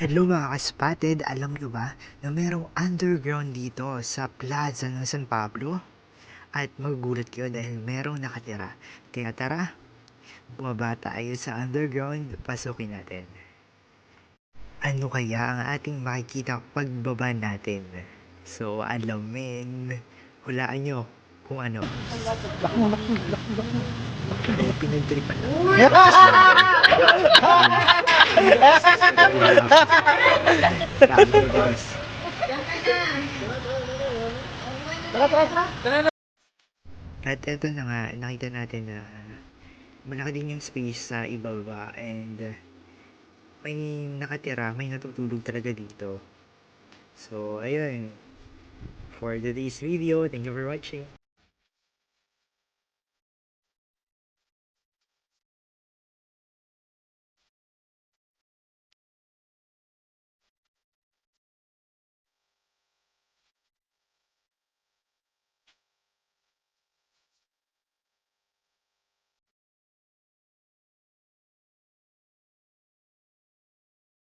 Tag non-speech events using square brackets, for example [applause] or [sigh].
Hello mga kaspatid, alam nyo ba na merong underground dito sa plaza ng San Pablo? At magugulat kayo dahil merong nakatira. Kaya tara, bumaba tayo sa underground, pasukin natin. Ano kaya ang ating makikita pagbaba natin? So, alamin, hulaan nyo kung ano. Pinagtripan [laughs] lang. Grabe, guys. At eto na nga, nakita natin na malaki din yung space sa ibaba and uh, may nakatira, may natutulog talaga dito. So, ayun. For today's video, thank you for watching.